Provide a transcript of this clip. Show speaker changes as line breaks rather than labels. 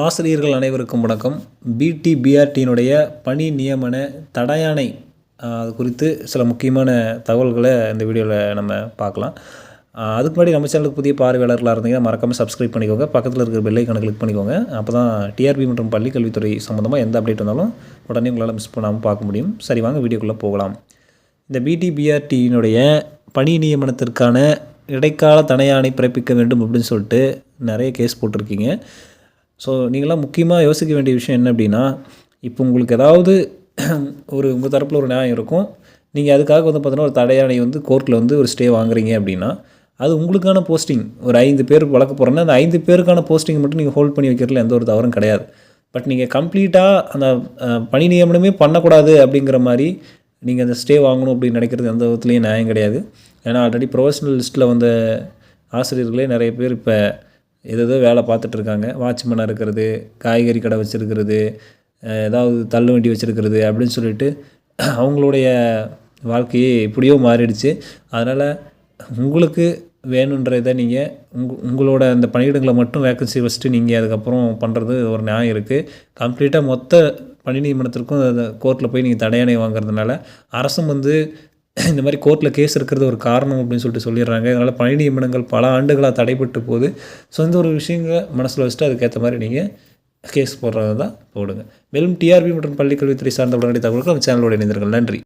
ஆசிரியர்கள் அனைவருக்கும் வணக்கம். பிடி பிஆர்டியினுடைய பணி நியமன தடயானை அது குறித்து சில முக்கியமான தகவல்களை இந்த வீடியோவில் நம்ம பார்க்கலாம். அதுக்கு முன்னாடி நம்ம சேனலுக்கு புதிய பார்வையாளர்களாக இருந்தீங்கன்னா மறக்காமல் சப்ஸ்கிரைப் பண்ணிக்கோங்க. பக்கத்தில் இருக்கிற பெல் கிளிக் பண்ணிக்கோங்க. அப்போ தான் டிஆர்பி மற்றும் பள்ளி கல்வித்துறை சம்மந்தமாக எந்த அப்டேட் வந்தாலும் உடனே உங்களால் மிஸ் பண்ணாமல் பார்க்க முடியும். சரி வாங்க வீடியோக்குள்ளே போகலாம். இந்த பிடிபிஆர்டியினுடைய பணி நியமனத்திற்கான இடைக்கால தடையானை பிறப்பிக்க வேண்டும் அப்படின்னு சொல்லிட்டு நிறைய கேஸ் போட்டிருக்கீங்க. ஸோ நீங்களாம் முக்கியமாக யோசிக்க வேண்டிய விஷயம் என்ன அப்படின்னா இப்போ உங்களுக்கு ஏதாவது ஒரு உங்கள் தரப்பில் ஒரு நியாயம் இருக்கும். நீங்கள் அதுக்காக வந்து பார்த்தீங்கன்னா ஒரு தடையாணை வந்து கோர்ட்டில் வந்து ஒரு ஸ்டே வாங்குறீங்க அப்படின்னா அது உங்களுக்கான போஸ்டிங் ஒரு ஐந்து பேர் வளர்க்க போகிறோன்னா அந்த ஐந்து பேருக்கான போஸ்டிங் மட்டும் நீங்கள் ஹோல்ட் பண்ணி வைக்கிறதுல எந்த ஒரு தவறும் கிடையாது. பட் நீங்கள் கம்ப்ளீட்டாக அந்த பணி நியமனமே பண்ணக்கூடாது அப்படிங்கிற மாதிரி நீங்கள் அந்த ஸ்டே வாங்கணும் அப்படின்னு நினைக்கிறது எந்த விதத்துலேயும் நியாயம் கிடையாது. ஏன்னா ஆல்ரெடி ப்ரொஃபஷனல் லிஸ்ட்டில் வந்த ஆசிரியர்களே நிறைய பேர் இப்போ ஏதேதோ வேலை பார்த்துட்ருக்காங்க. வாட்ச்மேனாக இருக்கிறது காய்கறி கடை வச்சுருக்கிறது ஏதாவது தள்ளு வண்டி வச்சுருக்கிறது அப்படின்னு சொல்லிட்டு அவங்களுடைய வாழ்க்கையே இப்படியோ மாறிடுச்சு. அதனால் உங்களுக்கு வேணுன்றதை நீங்கள் உங் உங்களோட அந்த பணியிடங்களை மட்டும் வேக்கன்சி வச்சுட்டு நீங்கள் அதுக்கப்புறம் பண்ணுறது ஒரு நியாயம் இருக்குது கம்ப்ளீட்டாக மொத்த பணி நியமனத்திற்கும் கோர்ட்டில் போய் நீங்கள் தடையணை வாங்குறதுனால அரசும் வந்து இந்த மாதிரி கோர்ட்டில் கேஸ் இருக்கிறது ஒரு காரணம் அப்படின்னு சொல்லிட்டு சொல்லிடுறாங்க. அதனால் பணி நியமனங்கள் பல ஆண்டுகளாக தடைப்பட்டு போகுது. ஸோ இந்த ஒரு விஷயங்களை மனசில் வச்சுட்டு அதுக்கேற்ற மாதிரி நீங்கள் கேஸ் போடுறது தான் போடுங்க. மேலும் டிஆர்பி மற்றும் பள்ளிக்கல்வித்துறை சார்ந்த உடனடி தகவல்கள் நம்ம சேனலோட இணைந்திருங்கள். நன்றி.